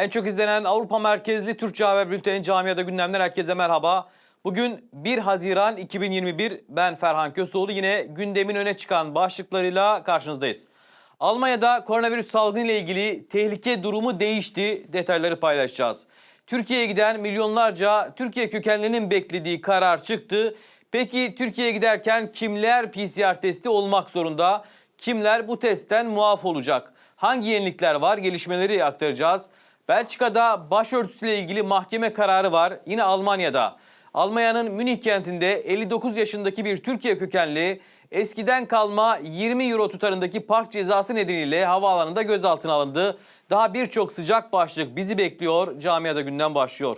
En çok izlenen Avrupa merkezli Türkçe Haber Bülteni Camiada Gündemler herkese merhaba. Bugün 1 Haziran 2021 ben Ferhan Köseoğlu yine gündemin öne çıkan başlıklarıyla karşınızdayız. Almanya'da koronavirüs salgını ile ilgili tehlike durumu değişti. Detayları paylaşacağız. Türkiye'ye giden milyonlarca Türkiye kökenlinin beklediği karar çıktı. Peki Türkiye'ye giderken kimler PCR testi olmak zorunda? Kimler bu testten muaf olacak? Hangi yenilikler var? Gelişmeleri aktaracağız. Belçika'da başörtüsüyle ilgili mahkeme kararı var. Yine Almanya'da. Almanya'nın Münih kentinde 59 yaşındaki bir Türkiye kökenli eskiden kalma 20 euro tutarındaki park cezası nedeniyle havaalanında gözaltına alındı. Daha birçok sıcak başlık bizi bekliyor. Camiada günden başlıyor.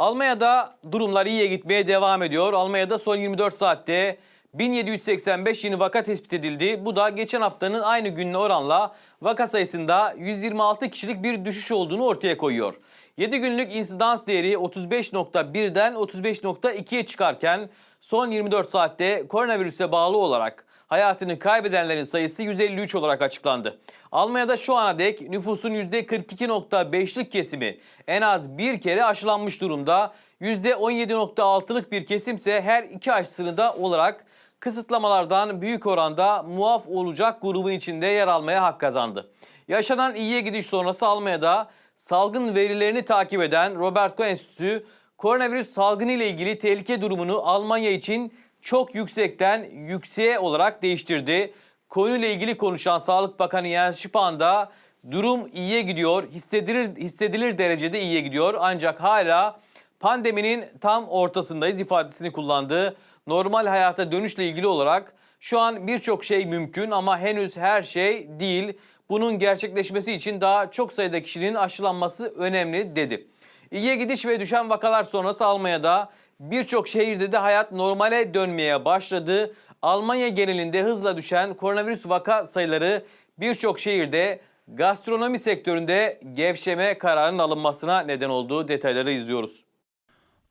Almanya'da durumlar iyiye gitmeye devam ediyor. Almanya'da son 24 saatte 1785 yeni vaka tespit edildi. Bu da geçen haftanın aynı gününe oranla vaka sayısında 126 kişilik bir düşüş olduğunu ortaya koyuyor. 7 günlük insidans değeri 35.1'den 35.2'ye çıkarken son 24 saatte koronavirüse bağlı olarak hayatını kaybedenlerin sayısı 153 olarak açıklandı. Almanya'da şu ana dek nüfusun %42.5'lik kesimi en az bir kere aşılanmış durumda. %17.6'lık bir kesimse her iki aşısını da olarak kısıtlamalardan büyük oranda muaf olacak grubun içinde yer almaya hak kazandı. Yaşanan iyiye gidiş sonrası Almanya'da salgın verilerini takip eden Robert Koch Enstitüsü koronavirüs salgını ile ilgili tehlike durumunu Almanya için çok yüksekten yükseğe olarak değiştirdi. Konuyla ilgili konuşan Sağlık Bakanı Jens Spahn da durum iyiye gidiyor, hissedilir, hissedilir derecede iyiye gidiyor. Ancak hala pandeminin tam ortasındayız ifadesini kullandı. Normal hayata dönüşle ilgili olarak şu an birçok şey mümkün ama henüz her şey değil. Bunun gerçekleşmesi için daha çok sayıda kişinin aşılanması önemli dedi. İyiye gidiş ve düşen vakalar sonrası Almanya'da birçok şehirde de hayat normale dönmeye başladı. Almanya genelinde hızla düşen koronavirüs vaka sayıları birçok şehirde gastronomi sektöründe gevşeme kararının alınmasına neden olduğu detayları izliyoruz.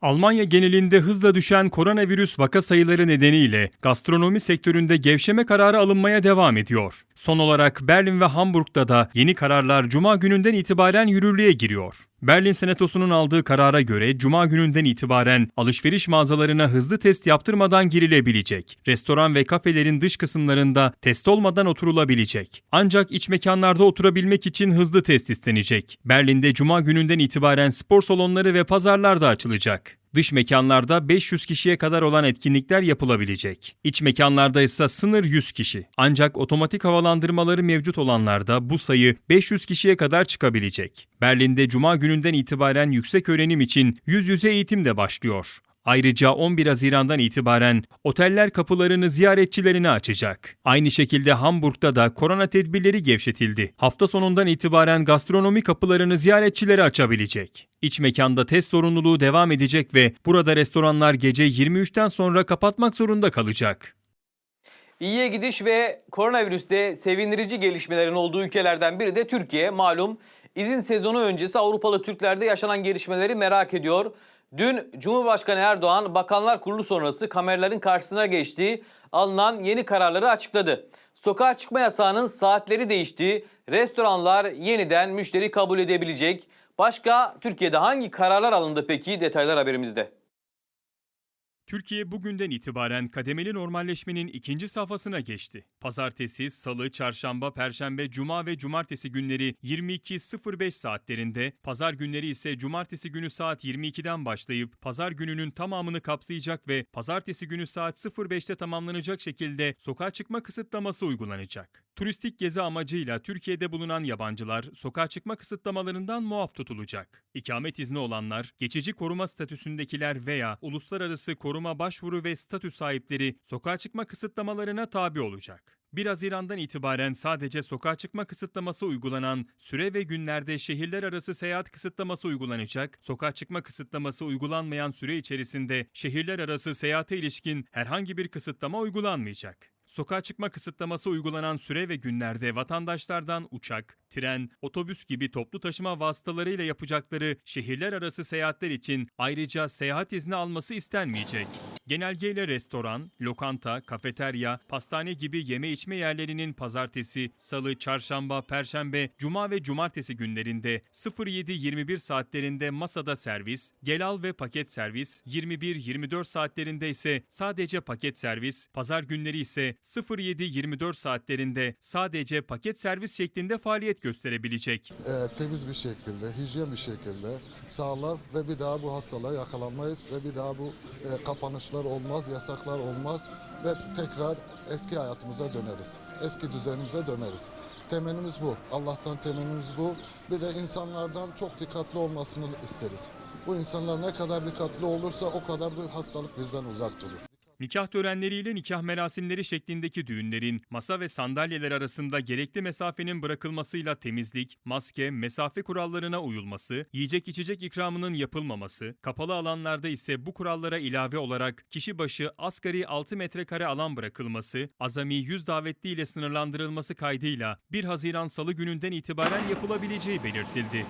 Almanya genelinde hızla düşen koronavirüs vaka sayıları nedeniyle gastronomi sektöründe gevşeme kararı alınmaya devam ediyor. Son olarak Berlin ve Hamburg'da da yeni kararlar cuma gününden itibaren yürürlüğe giriyor. Berlin Senatosu'nun aldığı karara göre cuma gününden itibaren alışveriş mağazalarına hızlı test yaptırmadan girilebilecek. Restoran ve kafelerin dış kısımlarında test olmadan oturulabilecek. Ancak iç mekanlarda oturabilmek için hızlı test istenecek. Berlin'de cuma gününden itibaren spor salonları ve pazarlar da açılacak. Dış mekanlarda 500 kişiye kadar olan etkinlikler yapılabilecek. İç mekanlarda ise sınır 100 kişi. Ancak otomatik havalandırmaları mevcut olanlarda bu sayı 500 kişiye kadar çıkabilecek. Berlin'de cuma gününden itibaren yüksek öğrenim için yüz yüze eğitim de başlıyor. Ayrıca 11 Haziran'dan itibaren oteller kapılarını ziyaretçilerine açacak. Aynı şekilde Hamburg'da da korona tedbirleri gevşetildi. Hafta sonundan itibaren gastronomi kapılarını ziyaretçilere açabilecek. İç mekanda test zorunluluğu devam edecek ve burada restoranlar gece 23'ten sonra kapatmak zorunda kalacak. İyiye gidiş ve koronavirüste sevindirici gelişmelerin olduğu ülkelerden biri de Türkiye. Malum izin sezonu öncesi Avrupalı Türklerde yaşanan gelişmeleri merak ediyor. Dün Cumhurbaşkanı Erdoğan Bakanlar Kurulu sonrası kameraların karşısına geçti. Alınan yeni kararları açıkladı. Sokağa çıkma yasağının saatleri değişti. Restoranlar yeniden müşteri kabul edebilecek. Başka Türkiye'de hangi kararlar alındı peki? Detaylar haberimizde. Türkiye bugünden itibaren kademeli normalleşmenin ikinci safhasına geçti. Pazartesi, salı, çarşamba, perşembe, cuma ve cumartesi günleri 22.05 saatlerinde, pazar günleri ise cumartesi günü saat 22'den başlayıp pazar gününün tamamını kapsayacak ve pazartesi günü saat 05'te tamamlanacak şekilde sokağa çıkma kısıtlaması uygulanacak. Turistik gezi amacıyla Türkiye'de bulunan yabancılar sokağa çıkma kısıtlamalarından muaf tutulacak. İkamet izni olanlar, geçici koruma statüsündekiler veya uluslararası koruma başvuru ve statü sahipleri sokağa çıkma kısıtlamalarına tabi olacak. 1 Haziran'dan itibaren sadece sokağa çıkma kısıtlaması uygulanan süre ve günlerde şehirler arası seyahat kısıtlaması uygulanacak. Sokağa çıkma kısıtlaması uygulanmayan süre içerisinde şehirler arası seyahate ilişkin herhangi bir kısıtlama uygulanmayacak. Sokağa çıkma kısıtlaması uygulanan süre ve günlerde vatandaşlardan uçak, tren, otobüs gibi toplu taşıma vasıtalarıyla yapacakları şehirler arası seyahatler için ayrıca seyahat izni alması istenmeyecek. Genelgeyle restoran, lokanta, kafeterya, pastane gibi yeme içme yerlerinin pazartesi, salı, çarşamba, perşembe, cuma ve cumartesi günlerinde 07-21 saatlerinde masada servis, gel al ve paket servis, 21-24 saatlerinde ise sadece paket servis, pazar günleri ise 07-24 saatlerinde sadece paket servis şeklinde faaliyet gösterebilecek. e, temiz bir şekilde, hijyen bir şekilde sağlar ve bir daha bu hastalığa yakalanmayız ve bir daha bu e, kapanışlar olmaz, yasaklar olmaz ve tekrar eski hayatımıza döneriz. Eski düzenimize döneriz. Temelimiz bu. Allah'tan temelimiz bu. Bir de insanlardan çok dikkatli olmasını isteriz. Bu insanlar ne kadar dikkatli olursa o kadar bu hastalık bizden uzak durur. Nikah törenleriyle nikah merasimleri şeklindeki düğünlerin masa ve sandalyeler arasında gerekli mesafenin bırakılmasıyla temizlik, maske, mesafe kurallarına uyulması, yiyecek içecek ikramının yapılmaması, kapalı alanlarda ise bu kurallara ilave olarak kişi başı asgari 6 metrekare alan bırakılması, azami 100 davetli ile sınırlandırılması kaydıyla 1 Haziran Salı gününden itibaren yapılabileceği belirtildi.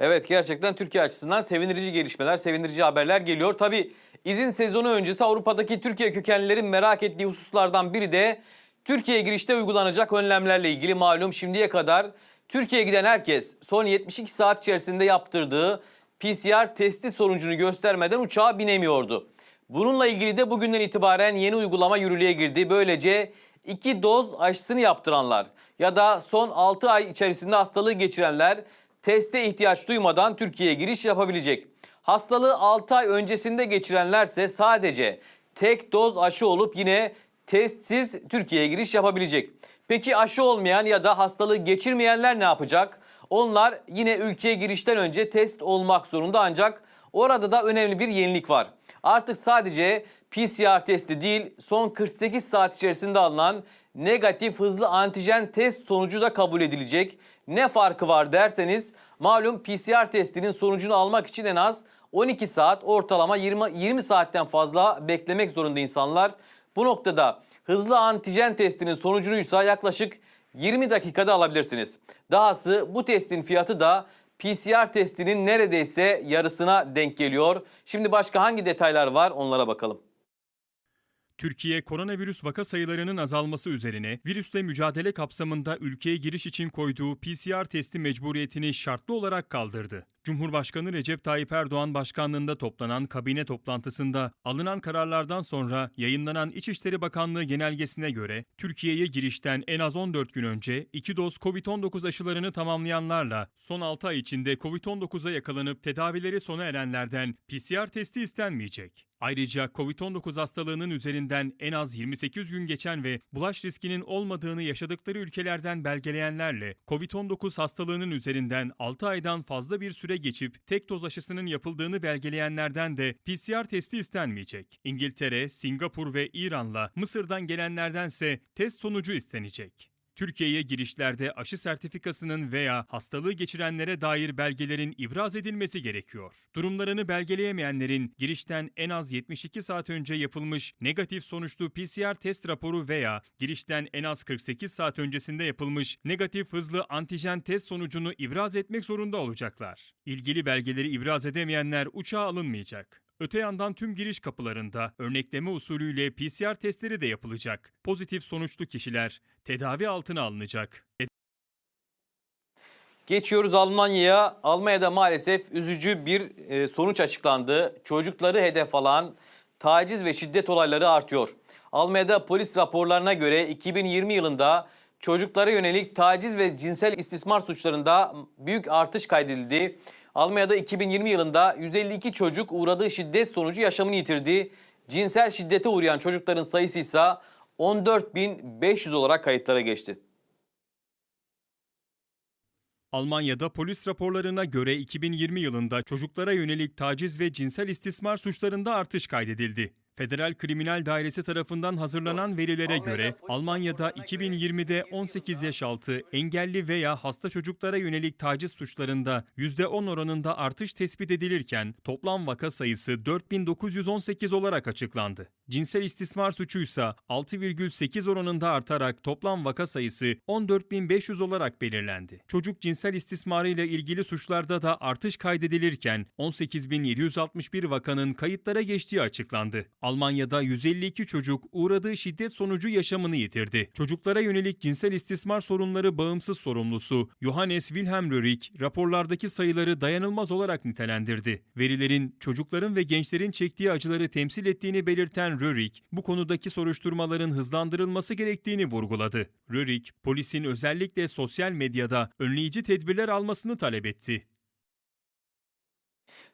Evet gerçekten Türkiye açısından sevindirici gelişmeler, sevindirici haberler geliyor. Tabi izin sezonu öncesi Avrupa'daki Türkiye kökenlilerin merak ettiği hususlardan biri de Türkiye'ye girişte uygulanacak önlemlerle ilgili malum şimdiye kadar Türkiye'ye giden herkes son 72 saat içerisinde yaptırdığı PCR testi sonucunu göstermeden uçağa binemiyordu. Bununla ilgili de bugünden itibaren yeni uygulama yürürlüğe girdi. Böylece iki doz aşısını yaptıranlar ya da son 6 ay içerisinde hastalığı geçirenler teste ihtiyaç duymadan Türkiye'ye giriş yapabilecek. Hastalığı 6 ay öncesinde geçirenlerse sadece tek doz aşı olup yine testsiz Türkiye'ye giriş yapabilecek. Peki aşı olmayan ya da hastalığı geçirmeyenler ne yapacak? Onlar yine ülkeye girişten önce test olmak zorunda ancak orada da önemli bir yenilik var. Artık sadece PCR testi değil son 48 saat içerisinde alınan negatif hızlı antijen test sonucu da kabul edilecek. Ne farkı var derseniz malum PCR testinin sonucunu almak için en az 12 saat ortalama 20, 20 saatten fazla beklemek zorunda insanlar. Bu noktada hızlı antijen testinin sonucunuysa yaklaşık 20 dakikada alabilirsiniz. Dahası bu testin fiyatı da PCR testinin neredeyse yarısına denk geliyor. Şimdi başka hangi detaylar var onlara bakalım. Türkiye koronavirüs vaka sayılarının azalması üzerine virüsle mücadele kapsamında ülkeye giriş için koyduğu PCR testi mecburiyetini şartlı olarak kaldırdı. Cumhurbaşkanı Recep Tayyip Erdoğan başkanlığında toplanan kabine toplantısında alınan kararlardan sonra yayınlanan İçişleri Bakanlığı genelgesine göre Türkiye'ye girişten en az 14 gün önce 2 doz COVID-19 aşılarını tamamlayanlarla son 6 ay içinde COVID-19'a yakalanıp tedavileri sona erenlerden PCR testi istenmeyecek. Ayrıca COVID-19 hastalığının üzerinden en az 28 gün geçen ve bulaş riskinin olmadığını yaşadıkları ülkelerden belgeleyenlerle COVID-19 hastalığının üzerinden 6 aydan fazla bir süre geçip tek doz aşısının yapıldığını belgeleyenlerden de PCR testi istenmeyecek. İngiltere, Singapur ve İran'la Mısır'dan gelenlerdense test sonucu istenecek. Türkiye'ye girişlerde aşı sertifikasının veya hastalığı geçirenlere dair belgelerin ibraz edilmesi gerekiyor. Durumlarını belgeleyemeyenlerin girişten en az 72 saat önce yapılmış negatif sonuçlu PCR test raporu veya girişten en az 48 saat öncesinde yapılmış negatif hızlı antijen test sonucunu ibraz etmek zorunda olacaklar. İlgili belgeleri ibraz edemeyenler uçağa alınmayacak. Öte yandan tüm giriş kapılarında örnekleme usulüyle PCR testleri de yapılacak. Pozitif sonuçlu kişiler tedavi altına alınacak. Geçiyoruz Almanya'ya. Almanya'da maalesef üzücü bir e, sonuç açıklandı. Çocukları hedef alan taciz ve şiddet olayları artıyor. Almanya'da polis raporlarına göre 2020 yılında çocuklara yönelik taciz ve cinsel istismar suçlarında büyük artış kaydedildi. Almanya'da 2020 yılında 152 çocuk uğradığı şiddet sonucu yaşamını yitirdi. Cinsel şiddete uğrayan çocukların sayısı ise 14.500 olarak kayıtlara geçti. Almanya'da polis raporlarına göre 2020 yılında çocuklara yönelik taciz ve cinsel istismar suçlarında artış kaydedildi. Federal Kriminal Dairesi tarafından hazırlanan verilere göre Almanya'da 2020'de 18 yaş altı engelli veya hasta çocuklara yönelik taciz suçlarında %10 oranında artış tespit edilirken toplam vaka sayısı 4918 olarak açıklandı. Cinsel istismar suçuysa 6,8 oranında artarak toplam vaka sayısı 14500 olarak belirlendi. Çocuk cinsel istismarı ile ilgili suçlarda da artış kaydedilirken 18761 vakanın kayıtlara geçtiği açıklandı. Almanya'da 152 çocuk uğradığı şiddet sonucu yaşamını yitirdi. Çocuklara yönelik cinsel istismar sorunları bağımsız sorumlusu Johannes Wilhelm Röhrig raporlardaki sayıları dayanılmaz olarak nitelendirdi. Verilerin çocukların ve gençlerin çektiği acıları temsil ettiğini belirten Röhrig, bu konudaki soruşturmaların hızlandırılması gerektiğini vurguladı. Röhrig, polisin özellikle sosyal medyada önleyici tedbirler almasını talep etti.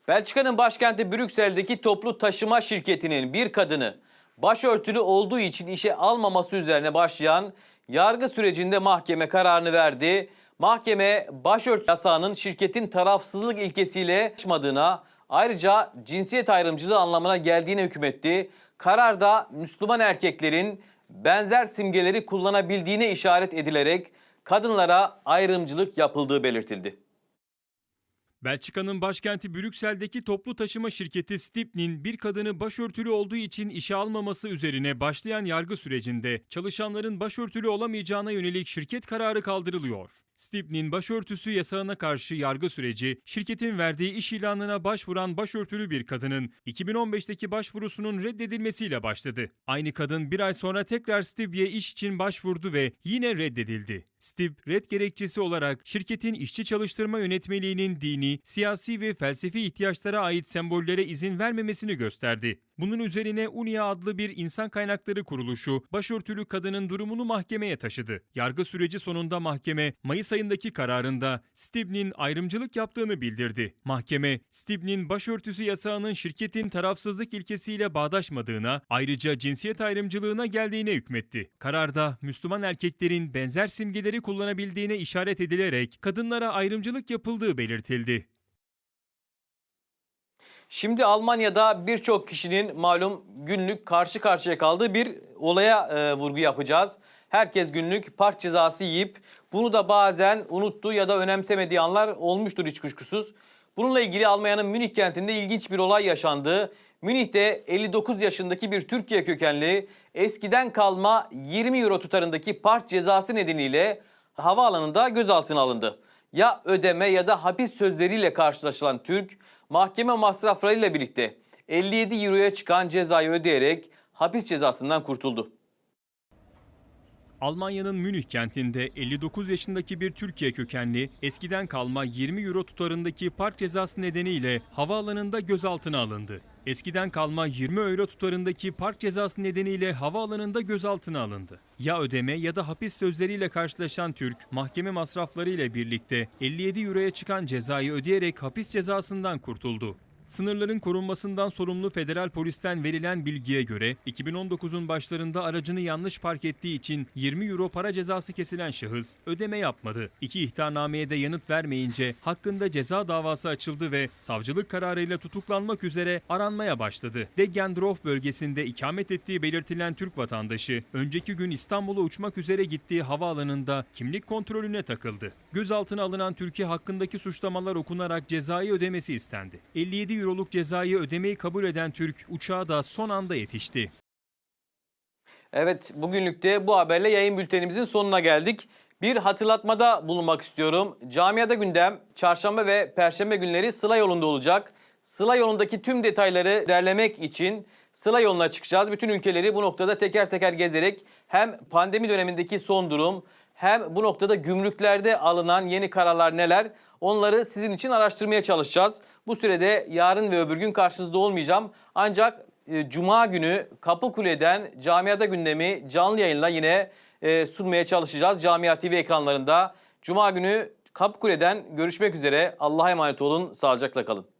Belçika'nın başkenti Brüksel'deki toplu taşıma şirketinin bir kadını başörtülü olduğu için işe almaması üzerine başlayan yargı sürecinde mahkeme kararını verdi. Mahkeme başörtü yasağının şirketin tarafsızlık ilkesiyle çalışmadığına ayrıca cinsiyet ayrımcılığı anlamına geldiğine hükmetti. Kararda Müslüman erkeklerin benzer simgeleri kullanabildiğine işaret edilerek kadınlara ayrımcılık yapıldığı belirtildi. Belçika'nın başkenti Brüksel'deki toplu taşıma şirketi Stipnin bir kadını başörtülü olduğu için işe almaması üzerine başlayan yargı sürecinde çalışanların başörtülü olamayacağına yönelik şirket kararı kaldırılıyor. Stipnin başörtüsü yasağına karşı yargı süreci, şirketin verdiği iş ilanına başvuran başörtülü bir kadının 2015'teki başvurusunun reddedilmesiyle başladı. Aynı kadın bir ay sonra tekrar Stib'ye iş için başvurdu ve yine reddedildi. Stib, red gerekçesi olarak şirketin işçi çalıştırma yönetmeliğinin dini, siyasi ve felsefi ihtiyaçlara ait sembollere izin vermemesini gösterdi. Bunun üzerine UNIA adlı bir insan kaynakları kuruluşu başörtülü kadının durumunu mahkemeye taşıdı. Yargı süreci sonunda mahkeme Mayıs ayındaki kararında Stib'nin ayrımcılık yaptığını bildirdi. Mahkeme Stib'nin başörtüsü yasağının şirketin tarafsızlık ilkesiyle bağdaşmadığına, ayrıca cinsiyet ayrımcılığına geldiğine hükmetti. Kararda Müslüman erkeklerin benzer simgeleri kullanabildiğine işaret edilerek kadınlara ayrımcılık yapıldığı belirtildi. Şimdi Almanya'da birçok kişinin malum günlük karşı karşıya kaldığı bir olaya e, vurgu yapacağız. Herkes günlük park cezası yiyip bunu da bazen unuttuğu ya da önemsemediği anlar olmuştur hiç kuşkusuz. Bununla ilgili Almanya'nın Münih kentinde ilginç bir olay yaşandı. Münih'te 59 yaşındaki bir Türkiye kökenli eskiden kalma 20 euro tutarındaki park cezası nedeniyle havaalanında gözaltına alındı. Ya ödeme ya da hapis sözleriyle karşılaşılan Türk mahkeme masraflarıyla birlikte 57 euroya çıkan cezayı ödeyerek hapis cezasından kurtuldu. Almanya'nın Münih kentinde 59 yaşındaki bir Türkiye kökenli eskiden kalma 20 euro tutarındaki park cezası nedeniyle havaalanında gözaltına alındı. Eskiden kalma 20 euro tutarındaki park cezası nedeniyle havaalanında gözaltına alındı. Ya ödeme ya da hapis sözleriyle karşılaşan Türk, mahkeme masrafları ile birlikte 57 euroya çıkan cezayı ödeyerek hapis cezasından kurtuldu. Sınırların korunmasından sorumlu federal polisten verilen bilgiye göre 2019'un başlarında aracını yanlış park ettiği için 20 euro para cezası kesilen şahıs ödeme yapmadı. İki ihtarnameye de yanıt vermeyince hakkında ceza davası açıldı ve savcılık kararıyla tutuklanmak üzere aranmaya başladı. Deggendorf bölgesinde ikamet ettiği belirtilen Türk vatandaşı önceki gün İstanbul'a uçmak üzere gittiği havaalanında kimlik kontrolüne takıldı. Gözaltına alınan Türkiye hakkındaki suçlamalar okunarak cezayı ödemesi istendi. 57 euroluk cezayı ödemeyi kabul eden Türk uçağa da son anda yetişti. Evet bugünlük de bu haberle yayın bültenimizin sonuna geldik. Bir hatırlatmada bulunmak istiyorum. Camiada gündem çarşamba ve perşembe günleri Sıla yolunda olacak. Sıla yolundaki tüm detayları derlemek için Sıla yoluna çıkacağız. Bütün ülkeleri bu noktada teker teker gezerek hem pandemi dönemindeki son durum hem bu noktada gümrüklerde alınan yeni kararlar neler onları sizin için araştırmaya çalışacağız. Bu sürede yarın ve öbür gün karşınızda olmayacağım. Ancak e, Cuma günü Kapıkule'den Camiada gündemi canlı yayınla yine e, sunmaya çalışacağız. Camia TV ekranlarında. Cuma günü Kapıkule'den görüşmek üzere. Allah'a emanet olun. Sağlıcakla kalın.